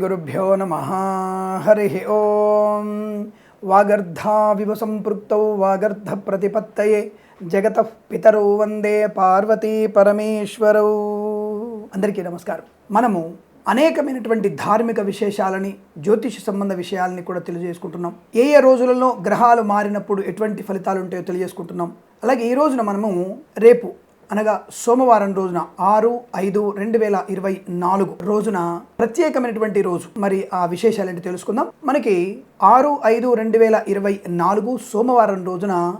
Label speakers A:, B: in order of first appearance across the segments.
A: శ్రీగురుభ్యో నమ హరి ఓం వాగర్ధావివ సంపృక్తౌ వాగర్ధ ప్రతిపత్తయే జగత పితరౌ వందే పార్వతీ పరమేశ్వరౌ అందరికీ నమస్కారం. మనము అనేకమైనటువంటి ధార్మిక విశేషాలని జ్యోతిష సంబంధ విషయాలని కూడా తెలియజేసుకుంటున్నాం. ఏ ఏ రోజులలో గ్రహాలు మారినప్పుడు ఎటువంటి ఫలితాలు ఉంటాయో తెలియజేసుకుంటున్నాం. అలాగే ఈ రోజున మనము రేపు అనగా సోమవారం రోజున ఆరు ఐదు రెండు వేల ఇరవై నాలుగు రోజున ప్రత్యేకమైనటువంటి రోజు. మరి ఆ విశేషాలు ఏంటి తెలుసుకుందాం. మనకి ఆరు ఐదు రెండు వేల ఇరవై నాలుగు సోమవారం రోజున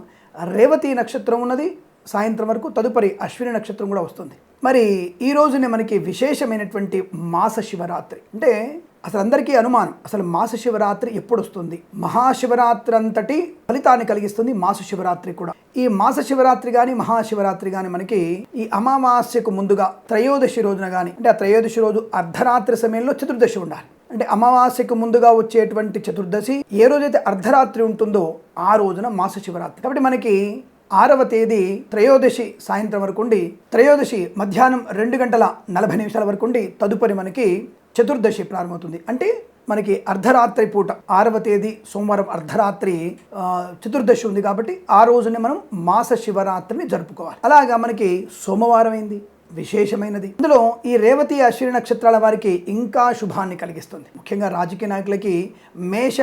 A: రేవతి నక్షత్రం ఉన్నది. సాయంత్రం వరకు తదుపరి అశ్విని నక్షత్రం కూడా వస్తుంది. మరి ఈ రోజునే మనకి విశేషమైనటువంటి మాస శివరాత్రి. అంటే అసలు అందరికీ అనుమానం. అసలు మాస శివరాత్రి ఎప్పుడు వస్తుంది మహాశివరాత్రి అంతటి ఫలితాన్ని కలిగిస్తుంది మాస శివరాత్రి కూడా. ఈ మాస శివరాత్రి కానీ మహాశివరాత్రి కానీ మనకి ఈ అమావాస్యకు ముందుగా త్రయోదశి రోజున కానీ అంటే ఆ త్రయోదశి రోజు అర్ధరాత్రి సమయంలో చతుర్దశి ఉండాలి. అంటే అమావాస్యకు ముందుగా వచ్చేటువంటి చతుర్దశి ఏ రోజైతే అర్ధరాత్రి ఉంటుందో ఆ రోజున మాస శివరాత్రి కాబట్టి మనకి ఆరవ తేదీ త్రయోదశి సాయంత్రం వరకు ఉండి త్రయోదశి మధ్యాహ్నం రెండు గంటల నలభై నిమిషాల వరకు ఉండి తదుపరి మనకి చతుర్దశి ప్రారంభమవుతుంది. అంటే మనకి అర్ధరాత్రి పూట ఆరవ తేదీ సోమవారం అర్ధరాత్రి చతుర్దశి ఉంది కాబట్టి ఆ రోజునే మనం మాస శివరాత్రిని జరుపుకోవాలి. అలాగా మనకి సోమవారం అయింది విశేషమైనది. ఇందులో ఈ రేవతి అశ్విని నక్షత్రాల వారికి ఇంకా శుభాన్ని కలిగిస్తుంది. ముఖ్యంగా రాజకీయ నాయకులకి మేష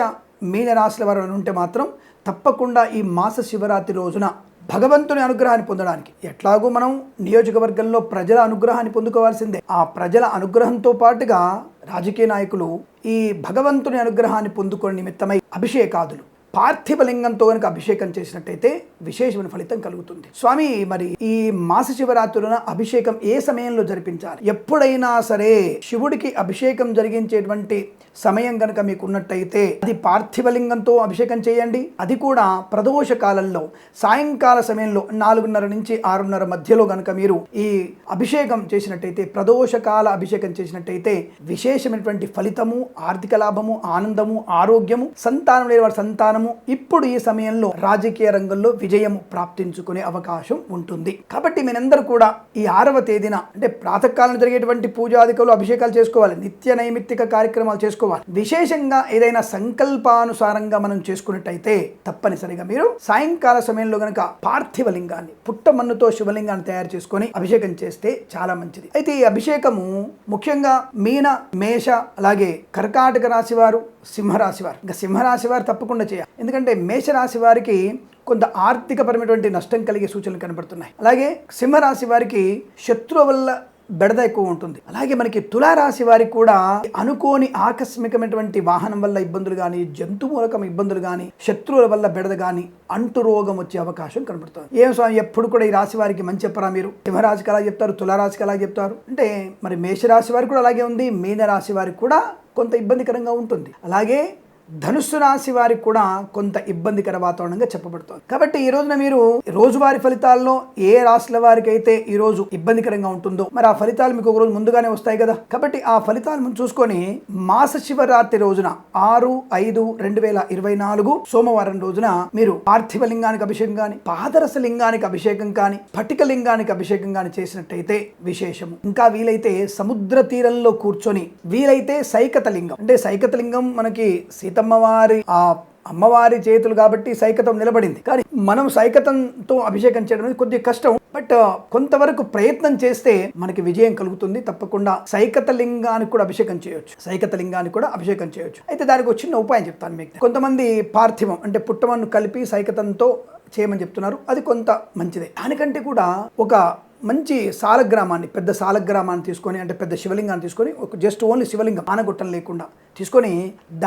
A: మీన రాశుల వారు ఉంటే మాత్రం తప్పకుండా ఈ మాస శివరాత్రి రోజున భగవంతుని అనుగ్రహాన్ని పొందడానికి. ఎట్లాగో మనం నియోజకవర్గంలో ప్రజల అనుగ్రహాన్ని పొందుకోవాల్సిందే. ఆ ప్రజల అనుగ్రహంతో పాటుగా రాజకీయ నాయకులు ఈ భగవంతుని అనుగ్రహాన్ని పొందుకునే నిమిత్తమై అభిషేకాదులు. పార్థివ లింగంతో కనుక అభిషేకం చేసినట్టయితే విశేషమైన ఫలితం కలుగుతుంది. స్వామి మరి ఈ మాస శివరాత్రులన అభిషేకం ఏ సమయంలో జరిపించాలి? ఎప్పుడైనా సరే శివుడికి అభిషేకం జరిగించేటువంటి సమయం కనుక మీకు ఉన్నట్టయితే అది పార్థివ లింగంతో అభిషేకం చేయండి. అది కూడా ప్రదోష కాలంలో సాయంకాల సమయంలో నాలుగున్నర నుంచి ఆరున్నర మధ్యలో కనుక మీరు ఈ అభిషేకం చేసినట్టయితే ప్రదోషకాల అభిషేకం చేసినట్టయితే విశేషమైనటువంటి ఫలితము ఆర్థిక లాభము ఆనందము ఆరోగ్యము సంతానం లేని వారి సంతానం సంతానము ఇప్పుడు ఈ సమయంలో రాజకీయ రంగంలో విజయము ప్రాప్తించుకునే అవకాశం ఉంటుంది. కాబట్టి మీరందరూ కూడా ఈ ఆరవ తేదీన అంటే ప్రాతకాలం జరిగేటువంటి పూజాదికలు అభిషేకాలు చేసుకోవాలి. నిత్య నైమిత్తిక కార్యక్రమాలు చేసుకోవాలి. విశేషంగా ఏదైనా సంకల్పానుసారంగా మనం చేసుకున్నట్టయితే తప్పనిసరిగా మీరు సాయంకాల సమయంలో గనక పార్థివ లింగాన్ని పుట్టమన్నుతో శివలింగాన్ని తయారు చేసుకొని అభిషేకం చేస్తే చాలా మంచిది. అయితే ఈ అభిషేకము ముఖ్యంగా మీన మేష అలాగే కర్కాటక రాశి వారు సింహరాశి వారు ఇంకా సింహరాశి వారు తప్పకుండా చేయాలి. ఎందుకంటే మేషరాశి వారికి కొంత ఆర్థికపరమైనటువంటి నష్టం కలిగే సూచనలు కనబడుతున్నాయి. అలాగే సింహరాశి వారికి శత్రువు వల్ల బెడద ఎక్కువ ఉంటుంది. అలాగే మనకి తులారాశి వారికి కూడా అనుకోని ఆకస్మికమైనటువంటి వాహనం వల్ల ఇబ్బందులు కానీ జంతు మూలకం ఇబ్బందులు కానీ శత్రువుల వల్ల బెడద కానీ అంటు రోగం వచ్చే అవకాశం కనబడుతుంది. ఏం స్వామి ఎప్పుడు కూడా ఈ రాశి వారికి మంచి చెప్పరా మీరు? సింహరాశికి అలా చెప్తారు? తులారాశికి అలా చెప్తారు? అంటే మరి మేషరాశి వారికి కూడా అలాగే ఉంది. మీనరాశి వారికి కూడా కొంత ఇబ్బందికరంగా ఉంటుంది. అలాగే ధనుస్సు రాశి వారికి కూడా కొంత ఇబ్బందికర వాతావరణంగా చెప్పబడుతోంది. కాబట్టి ఈ రోజున మీరు రోజువారి ఫలితాల్లో ఏ రాశుల వారికి అయితే ఈ రోజు ఇబ్బందికరంగా ఉంటుందో మరి ఆ ఫలితాలు మీకు ఒక రోజు ముందుగానే వస్తాయి కదా? కాబట్టి ఆ ఫలితాలు చూసుకొని మాస శివరాత్రి రోజున ఆరు ఐదు రెండు వేల ఇరవై నాలుగు సోమవారం రోజున మీరు పార్థివ లింగానికి అభిషేకం కానీ పాదరస లింగానికి అభిషేకం కానీ పటిక లింగానికి అభిషేకం కానీ చేసినట్టయితే విశేషము. ఇంకా వీలైతే సముద్ర తీరంలో కూర్చొని వీలైతే సైకత లింగం. అంటే సైకత లింగం మనకి సీత వారి ఆ అమ్మవారి చేతులు కాబట్టి సైకతం నిలబడింది. కానీ మనం సైకతంతో అభిషేకం చేయడం అనేది కొద్దిగా కష్టం. బట్ కొంతవరకు ప్రయత్నం చేస్తే మనకి విజయం కలుగుతుంది. తప్పకుండా సైకత లింగానికి కూడా అభిషేకం చేయొచ్చు. సైకత లింగానికి కూడా అభిషేకం చేయొచ్చు. అయితే దానికి ఒక చిన్న ఉపాయం చెప్తాను మీకు కొంతమంది పార్థివం అంటే పుట్టమన్ను కలిపి సైకతంతో చేయమని చెప్తున్నారు. అది కొంత మంచిదే. దానికంటే కూడా ఒక మంచి సాలగ్రామాన్ని పెద్ద సాలగ్రామాన్ని తీసుకొని అంటే పెద్ద శివలింగాన్ని తీసుకొని ఒక జస్ట్ ఓన్లీ శివలింగం ఆనగొట్టం లేకుండా తీసుకొని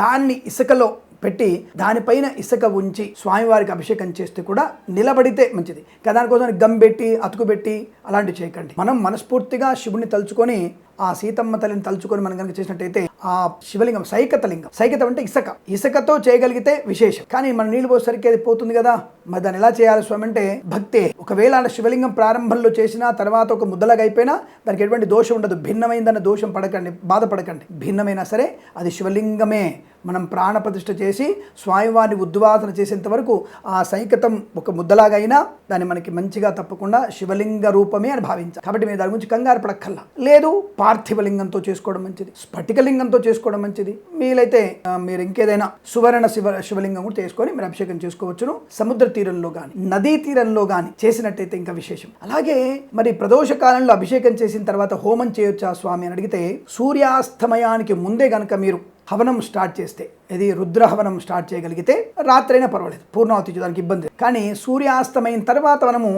A: దాన్ని ఇసుకలో పెట్టి దానిపైన ఇసుక ఉంచి స్వామివారికి అభిషేకం చేస్తే కూడా నిలబడితే మంచిది. దానికోసం గమ్ పెట్టి అతుకు పెట్టి అలాంటివి చేయకండి. మనం మనస్ఫూర్తిగా శివుని తలుచుకొని ఆ సీతమ్మ తల్లిని తలుచుకొని మనం కనుక చేసినట్టయితే ఆ శివలింగం సైకత లింగం సైకతం అంటే ఇసక. ఇసుకతో చేయగలిగితే విశేషం. కానీ మన నీళ్ళు పోసేసరికి అది పోతుంది కదా? మరి దాన్ని ఎలా చేయాలి స్వామి అంటే భక్తే. ఒకవేళ ఆ శివలింగం ప్రారంభంలో చేసినా తర్వాత ఒక ముద్దలాగా అయిపోయినా దానికి ఎటువంటి దోషం ఉండదు. భిన్నమైందన్న దోషం పడకండి బాధపడకండి. భిన్నమైనా సరే అది శివలింగమే. మనం ప్రాణ ప్రతిష్ఠ చేసి స్వామివారిని ఉద్వాసన చేసేంత వరకు ఆ సైకతం ఒక ముద్దలాగా అయినా దాన్ని మనకి మంచిగా తప్పకుండా శివలింగ రూపమే అని భావించాలి. కాబట్టి మేము దాని గురించి కంగారు పడక్కల్లా లేదు పార్థివలింగంతో చేసుకోవడం మంచిది. స్ఫటికలింగంతో చేసుకోవడం మంచిది. వీలైతే మీరు ఇంకేదైనా సువర్ణ శివ శివలింగం కూడా చేసుకొని మీరు అభిషేకం చేసుకోవచ్చును. సముద్ర తీరంలో కానీ నదీ తీరంలో కానీ చేసినట్టయితే ఇంకా విశేషం. అలాగే మరి ప్రదోష కాలంలో అభిషేకం చేసిన తర్వాత హోమం చేయొచ్చా స్వామి అని అడిగితే సూర్యాస్తమయానికి ముందే గనక మీరు హవనం స్టార్ట్ చేస్తే ఇది రుద్ర హవనం స్టార్ట్ చేయగలిగితే రాత్రైనా పర్వాలేదు పూర్ణావతి దానికి ఇబ్బంది కానీ సూర్యాస్తమైన తర్వాత మనము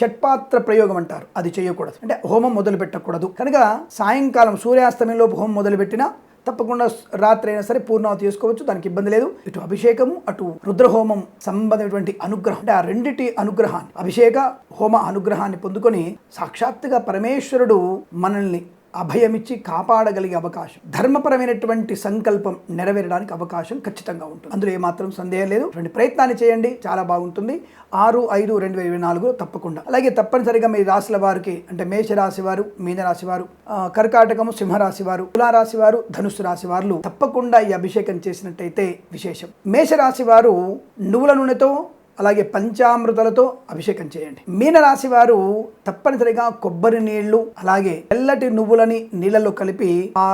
A: షట్పాత్ర ప్రయోగం అంటారు అది చేయకూడదు. అంటే హోమం మొదలు పెట్టకూడదు. కనుక సాయంకాలం సూర్యాస్తమయంలోపు హోమం మొదలుపెట్టినా తప్పకుండా రాత్రి అయినా సరే పూర్ణావతి చేసుకోవచ్చు దానికి ఇబ్బంది లేదు. ఇటు అభిషేకము అటు రుద్రహోమం సంబంధమైనటువంటి అనుగ్రహం. అంటే ఆ రెండిటి అనుగ్రహాన్ని అభిషేక హోమ అనుగ్రహాన్ని పొందుకొని సాక్షాత్తుగా పరమేశ్వరుడు మనల్ని అభయమిచ్చి కాపాడగలిగే అవకాశం. ధర్మపరమైనటువంటి సంకల్పం నెరవేరడానికి అవకాశం ఖచ్చితంగా ఉంటుంది. అందులో ఏమాత్రం సందేహం లేదు. రెండు ప్రయత్నాన్ని చేయండి. చాలా బాగుంటుంది. ఆరు ఐదు రెండు వేల ఇరవై నాలుగు తప్పకుండా. అలాగే తప్పనిసరిగా మీ రాశుల వారికి అంటే మేషరాశి వారు మీనరాశి వారు కర్కాటకము సింహరాశి వారు తులారాశి వారు ధనుస్సు రాశి వారు తప్పకుండా ఈ అభిషేకం చేసినట్టయితే విశేషం. మేషరాశి వారు నువ్వుల నూనెతో అలాగే పంచామృతలతో అభిషేకం చేయండి. మీనరాశి వారు తప్పనిసరిగా కొబ్బరి నీళ్ళు అలాగే తెల్లటి నువ్వులని నీళ్ళలో కలిపి ఆ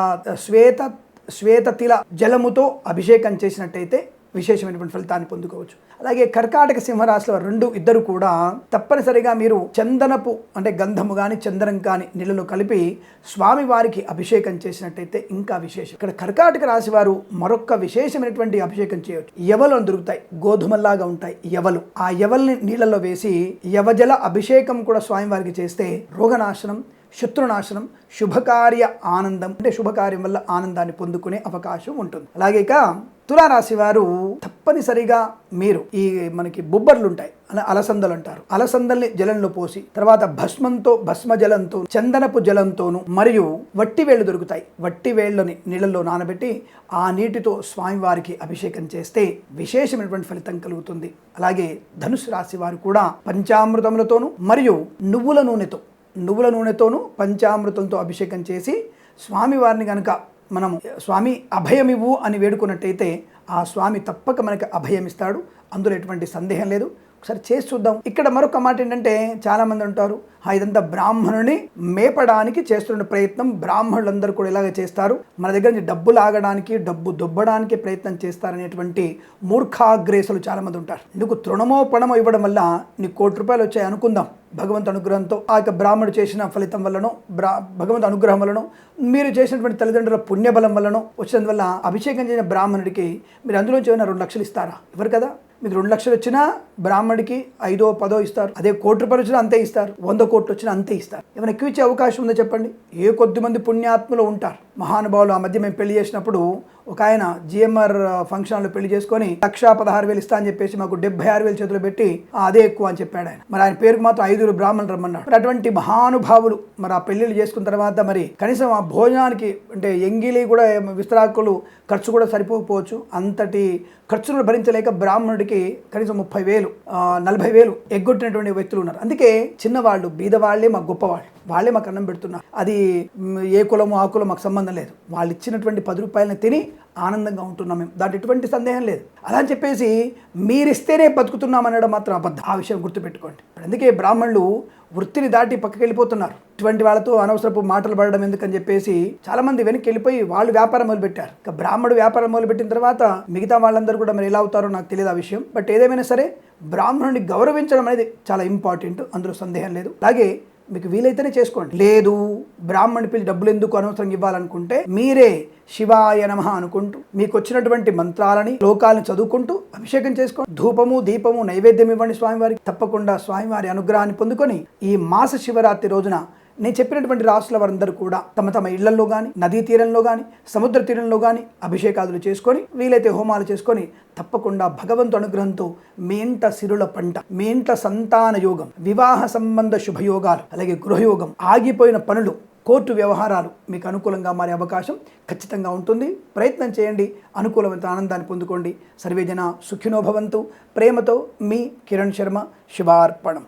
A: శ్వేత శ్వేత తిల జలముతో అభిషేకం చేసినట్టయితే విశేషమైనటువంటి ఫలితాన్ని పొందుకోవచ్చు. అలాగే కర్కాటక సింహరాశిలో రెండు ఇద్దరు కూడా తప్పనిసరిగా మీరు చందనపు అంటే గంధము కానీ చందనం కానీ నీళ్ళలో కలిపి స్వామివారికి అభిషేకం చేసినట్టయితే ఇంకా విశేషం. ఇక్కడ కర్కాటక రాశి వారు మరొక విశేషమైనటువంటి అభిషేకం చేయవచ్చు యవలు దొరుకుతాయి. గోధుమల్లాగా ఉంటాయి యవలు. ఆ యవల్ని నీళ్ళలో వేసి యవజల అభిషేకం కూడా స్వామివారికి చేస్తే రోగనాశనం శత్రునాశనం శుభకార్య ఆనందం అంటే శుభకార్యం వల్ల ఆనందాన్ని పొందుకునే అవకాశం ఉంటుంది. అలాగే ఇక తులారాశి వారు తప్పనిసరిగా మీరు ఈ మనకి బొబ్బర్లు ఉంటాయి అలా అలసందలు అంటారు అలసందల్ని జలంలో పోసి తర్వాత భస్మంతో భస్మ జలంతో చందనపు జలంతోను మరియు వట్టి వేళ్ళు దొరుకుతాయి. వట్టి వేళ్ళని నీళ్ళల్లో నానబెట్టి ఆ నీటితో స్వామివారికి అభిషేకం చేస్తే విశేషమైనటువంటి ఫలితం కలుగుతుంది. అలాగే ధనుసు రాశి వారు కూడా పంచామృతములతోను మరియు నువ్వుల నూనెతో నువ్వుల నూనెతోనూ పంచామృతంతో అభిషేకం చేసి స్వామివారిని కనుక మనం స్వామి అభయమివ్వు అని వేడుకున్నట్టయితే ఆ స్వామి తప్పక మనకి అభయమిస్తాడు. అందులో ఎటువంటి సందేహం లేదు. ఒకసారి చేసి చూద్దాం. ఇక్కడ మరొక మాట ఏంటంటే చాలా మంది అంటారు ఇదంతా బ్రాహ్మణుని మేపడానికి చేస్తున్న ప్రయత్నం. బ్రాహ్మణులందరూ కూడా ఇలాగే చేస్తారు. మన దగ్గర నుంచి డబ్బు లాగడానికి డబ్బు దొబ్బడానికి ప్రయత్నం చేస్తారనేటువంటి మూర్ఖాగ్రేసులు చాలా మంది ఉంటారు. నీకు తృణమో పణమో ఇవ్వడం వల్ల నీకు కోటి రూపాయలు వచ్చాయి అనుకుందాం భగవంతు అనుగ్రహంతో. ఆ యొక్క బ్రాహ్మణుడు చేసిన ఫలితం వల్లనో బ్రా భగవంతు అనుగ్రహం వల్లనో మీరు చేసినటువంటి తల్లిదండ్రుల పుణ్యబలం వల్లనో వచ్చినందువల్ల అభిషేకం చేసిన బ్రాహ్మణుడికి మీరు అందులోంచి ఏమైనా రెండు లక్షలు ఇస్తారా? ఇవ్వరు కదా? మీకు రెండు లక్షలు వచ్చినా బ్రాహ్మడికి ఐదో పదో ఇస్తారు. అదే కోటి రూపాయలు వచ్చినా అంతే ఇస్తారు. వంద కోట్లు వచ్చినా అంతే ఇస్తారు. ఏమైనా ఎక్కువ ఇచ్చే అవకాశం ఉందో చెప్పండి? ఏ కొద్ది మంది పుణ్యాత్ములు ఉంటారు? మహానుభావులు ఆ మధ్య మేము పెళ్ళి చేసినప్పుడు ఒక ఆయన జిఎంఆర్ ఫంక్షన్లో పెళ్ళి చేసుకొని లక్ష పదహారు వేలు ఇస్తా అని చెప్పేసి మాకు డెబ్బై ఆరు వేలు చేతులు పెట్టి అదే ఎక్కువ అని చెప్పాడు ఆయన. మరి ఆయన పేరుకు మాత్రం ఐదుగురు బ్రాహ్మణులు రమ్మన్నాడు మరి అటువంటి మహానుభావులు మరి ఆ పెళ్ళిళ్ళు చేసుకున్న తర్వాత మరి కనీసం ఆ భోజనానికి అంటే ఎంగిలి కూడా విస్తరాకులు ఖర్చు కూడా సరిపోకపోవచ్చు. అంతటి ఖర్చును భరించలేక బ్రాహ్మణుడికి కనీసం ముప్పై వేలు నలభై వేలు ఎగ్గొట్టినటువంటి వ్యక్తులు ఉన్నారు. అందుకే చిన్నవాళ్ళు బీదవాళ్ళే మాకు గొప్పవాళ్ళు. వాళ్ళే మాకు అన్నం పెడుతున్నారు. అది ఏ కులము ఆ కులం మాకు సంబంధం లేదు. వాళ్ళు ఇచ్చినటువంటి పది రూపాయలని తిని ఆనందంగా ఉంటున్నాం మేము. దాంట్లో ఎటువంటి సందేహం లేదు. అలా అని చెప్పేసి మీరిస్తేనే బతుకుతున్నాం అనడం మాత్రం అబద్ధం. ఆ విషయం గుర్తుపెట్టుకోండి. అందుకే బ్రాహ్మణులు వృత్తిని దాటి పక్కకి వెళ్ళిపోతున్నారు. ఇటువంటి వాళ్ళతో అనవసరపు మాటలు పడడం ఎందుకని చెప్పేసి చాలా మంది వెనక్కి వెళ్ళిపోయి వాళ్ళు వ్యాపారం మొదలుపెట్టారు. ఇక బ్రాహ్మడు వ్యాపారం మొదలుపెట్టిన తర్వాత మిగతా వాళ్ళందరూ కూడా మరి ఎలా అవుతారో నాకు తెలియదు ఆ విషయం. బట్ ఏదేమైనా సరే బ్రాహ్మణుడిని గౌరవించడం అనేది చాలా ఇంపార్టెంట్. అందులో సందేహం లేదు. అలాగే మీకు వీలైతేనే చేసుకోండి. లేదు బ్రాహ్మణి పిల్లి డబ్బులు ఎందుకు అనవసరం ఇవ్వాలనుకుంటే మీరే శివాయ నమ అనుకుంటూ మీకు వచ్చినటువంటి మంత్రాలని శ్లోకాలను చదువుకుంటూ అభిషేకం చేసుకోండి. ధూపము దీపము నైవేద్యం ఇవ్వండి స్వామివారికి. తప్పకుండా స్వామివారి అనుగ్రహాన్ని పొందుకొని ఈ మాస శివరాత్రి రోజున నేను చెప్పినటువంటి రాసుల వారందరూ కూడా తమ తమ ఇళ్ళలో కానీ నదీ తీరంలో కానీ సముద్ర తీరంలో కానీ అభిషేకాదులు చేసుకొని వీలైతే హోమాలు చేసుకొని తప్పకుండా భగవంతు అనుగ్రహంతో మీ ఇంట సిరుల పంట మీ ఇంట సంతాన యోగం వివాహ సంబంధ శుభయోగాలు అలాగే గృహయోగం ఆగిపోయిన పనులు కోర్టు వ్యవహారాలు మీకు అనుకూలంగా మారే అవకాశం ఖచ్చితంగా ఉంటుంది. ప్రయత్నం చేయండి. అనుకూలమైన ఆనందాన్ని పొందుకోండి. సర్వేజన సుఖినోభవంతు ప్రేమతో మీ కిరణ్ శర్మ. శివార్పణం